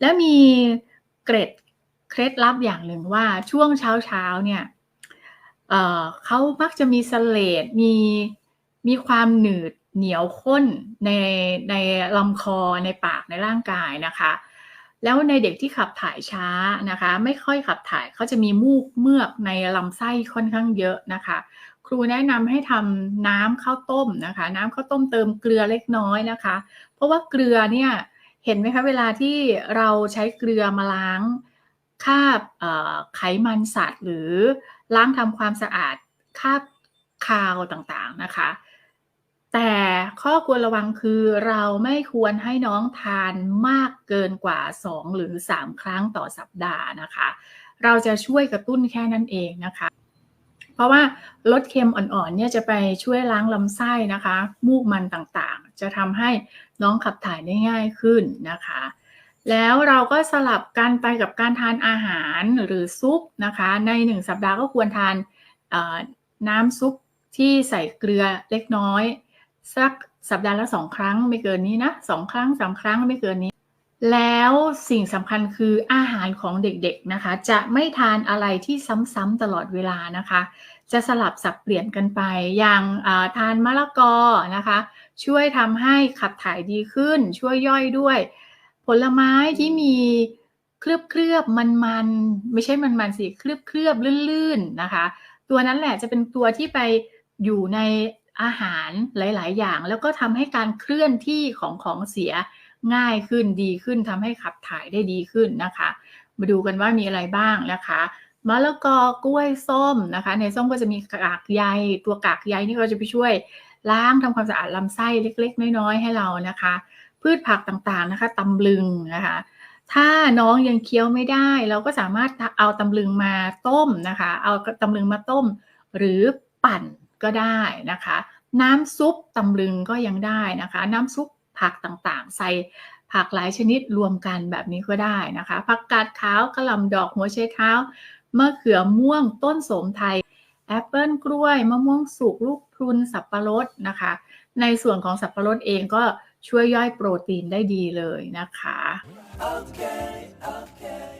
แล้วมีเกร็ดเคล็ดลับอย่างหนึ่งว่าช่วงเช้าๆเนี่ยเเขามักจะมีเสลดมีมีความหนืดเหนียวข้นในในลำคอในปากในร่างกายนะคะ แล้วในเด็กที่ขับถ่ายช้านะคะ ไม่ค่อยขับถ่ายเขาจะมีมูกเมือกในลำไส้ค่อนข้างเยอะนะคะ ครูแนะนำให้ทำน้ำข้าวต้มนะคะ น้ำข้าวต้มเติมเกลือเล็กน้อยนะคะ เพราะว่าเกลือเนี่ย เห็นไหมคะเวลาที่เราใช้เกลือมาล้างคราบไขมันสัตว์ หรือล้างทำความสะอาดคราบคาวต่างๆนะคะ แต่ข้อควรระวังคือเราไม่ควรให้น้องทานมากเกินกว่า 2 หรือ 3 ครั้งต่อสัปดาห์นะคะ เราจะช่วยกระตุ้นแค่นั้นเองนะคะ ราะว่าลดเค็มอ่อนๆเนี่ยจะไปช่วยล้างลำไส้นะคะ มูกมันต่างๆ จะทำให้น้องขับถ่ายได้ง่ายขึ้นนะคะ แล้วเราก็สลับกันไปกับการทานอาหารหรือซุปนะคะ ใน1สัปดาห์ก็ควรทานน้ำซุปที่ใส่เกลือเล็กน้อย สักสัปดาห์ละสองครั้งไม่เกินนี้นะสองครั้งสาครั้งไม่เกินนี้ แล้วสิ่งสำคัญคืออาหารของเด็กๆนะคะ จะไม่ทานอะไรที่ซ้ำๆตลอดเวลานะคะ จะสลับสับเปลี่ยนกันไปอย่างทานมะละกอนะคะ ช่วยทำให้ขับถ่ายดีขึ้น ช่วยย่อยด้วย ผลไม้ที่มีเคลือบเคลือบมันมันไม่ใช่มันมันสิเคลือบเคลือบลื่นๆนะคะ ตัวนั้นแหละจะเป็นตัวที่ไปอยู่ในอาหารหลาย ๆ อย่าง แล้วก็ทำให้การเคลื่อนที่ของของเสีย ง่ายขึ้นดีขึ้นทำให้ขับถ่ายได้ดีขึ้นนะคะ มาดูกันว่ามีอะไรบ้างนะคะมะละกอกล้วยส้มนะคะ ในส้มก็จะมีกากใยตัวกากใยนี่ก็จะไปช่วยล้างทำความสะอาดลำไส้เล็ก ๆ น้อยๆให้เรานะคะ พืชผักต่างๆนะคะตำลึงนะคะ ถ้าน้องยังเคี้ยวไม่ได้ เราก็สามารถเอาตำลึงมาต้มนะคะ เอาตำลึงมาต้ม หรือปั่นก็ได้นะคะ น้ำซุปตำลึงก็ยังได้นะคะ น้ำซุป ผักต่างๆ ใส่ผักหลายชนิดรวมกันแบบนี้ก็ได้นะคะผักกาดขาวกระหล่ำดอกหัวไชเท้ามะเขือม่วงต้นโสมไทยแอปเปิลกล้วยมะม่วงสุกลูกพรุนสับปะรดนะคะ ในส่วนของสับปะรดเองก็ช่วยย่อยโปรตีนได้ดีเลยนะคะ okay, okay.